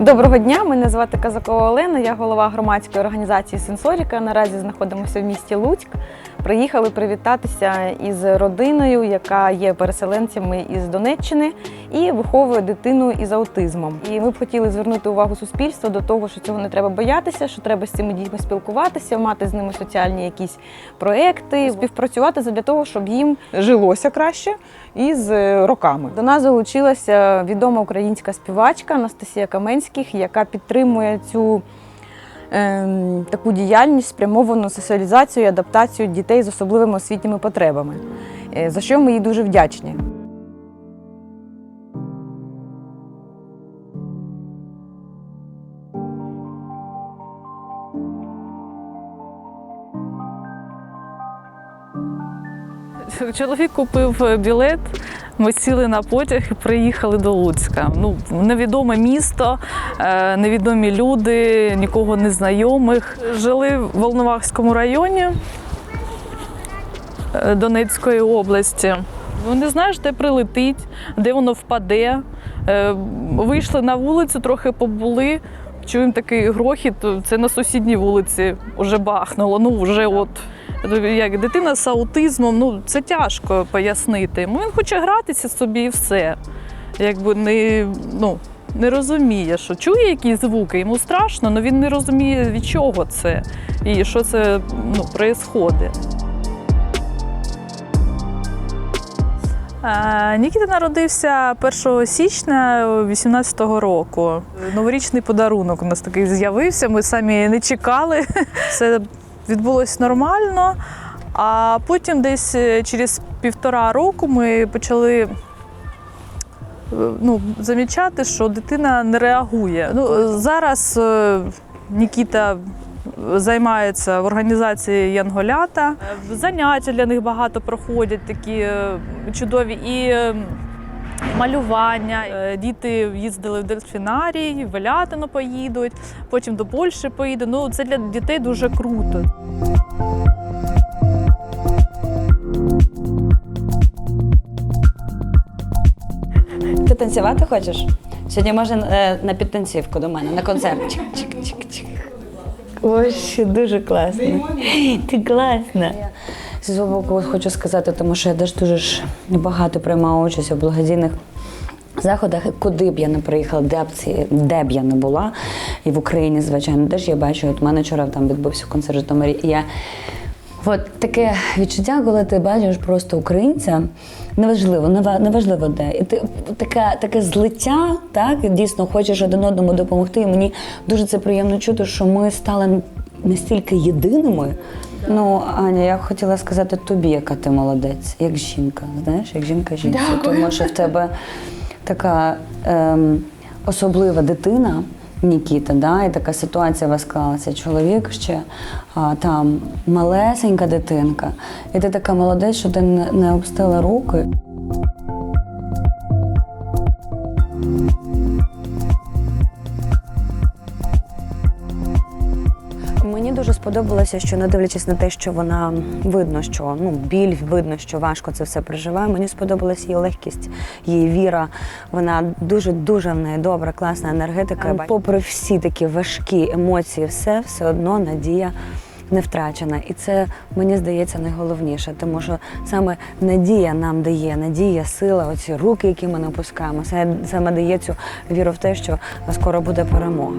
Доброго дня, мене звати Казакова Олена, я голова громадської організації Сенсоріка. Наразі знаходимося в місті Луцьк. Приїхали привітатися із родиною, яка є переселенцями із Донеччини і виховує дитину із аутизмом. І ми б хотіли звернути увагу суспільства до того, що цього не треба боятися, що треба з цими дітьми спілкуватися, мати з ними соціальні якісь проекти, співпрацювати для того, щоб їм жилося краще і з роками. до нас залучилася відома українська співачка Анастасія Каменських, яка підтримує цю ем, таку діяльність спрямовану соціалізацію і адаптацію дітей з особливими освітніми потребами, е, за що ми їй дуже вдячні. Чоловік купив білет. Ми сіли на потяг і приїхали до Луцька. Ну, невідоме місто, е, невідомі люди, нікого не знайомих. Жили в Волновахському районі е, Донецької області. Ну, не знаєш, де прилетить, де воно впаде. Е, Вийшли на вулицю, трохи побули. Чуємо такий грохіт, це на сусідній вулиці вже бахнуло. Ну, вже от як дитина з аутизмом, ну це тяжко пояснити. Йому Він хоче гратися собі і все. Якби не, ну, не розуміє, що чує якісь звуки, йому страшно, але він не розуміє, від чого це і що це ну, відбувається. Нікіта народився 1 січня 18-го року. Новорічний подарунок у нас такий з'явився. Ми самі не чекали. Все відбулось нормально. А потім десь е, через півтора року ми почали е, ну, замічати, що дитина не реагує. Ну, е, зараз Нікіта займається в організації Янголята. Заняття для них багато проходять такі чудові і малювання. Е, Діти їздили в дельфінарій, в Елятино поїдуть, потім до Польщі поїдуть. Ну, це для дітей дуже круто. Ти танцювати хочеш? Сьогодні можна е, на підтанцівку до мене, на концерт. Ось дуже класно. Ти класна. Зі свого боку хочу сказати, тому що я теж дуже багато приймала участь у благодійних заходах, куди б я не приїхала, де б ці, де б я не була, і в Україні, звичайно, теж я бачу, от мене вчора там відбувся концерт Житомирі, і я От таке відчуття, коли ти бачиш просто українця, неважливо, нева- неважливо де. І ти таке, таке злиття, так, і дійсно хочеш один одному допомогти. І мені дуже це приємно чути, що ми стали настільки єдиними. Ну, Аня, я хотіла сказати тобі, яка ти молодець, як жінка. Знаєш, як жінка жінці. Тому що в тебе така ем, особлива дитина. Нікіта, да, і така ситуація у вас склалася. Чоловік ще а, там малесенька дитинка, і ти така молодець, що ти не, не обстила руки. Сподобалося, що не дивлячись на те, що вона видно, що ну біль, видно, що важко це все переживає. Мені сподобалась її легкість, її віра. Вона дуже дуже в неї добра, класна енергетика. Попри всі такі важкі емоції, все все одно надія. Не втрачена, і це мені здається найголовніше, тому що саме надія нам дає, надія, сила, оці руки, які ми напускаємо, саме дає цю віру в те, що скоро буде перемога.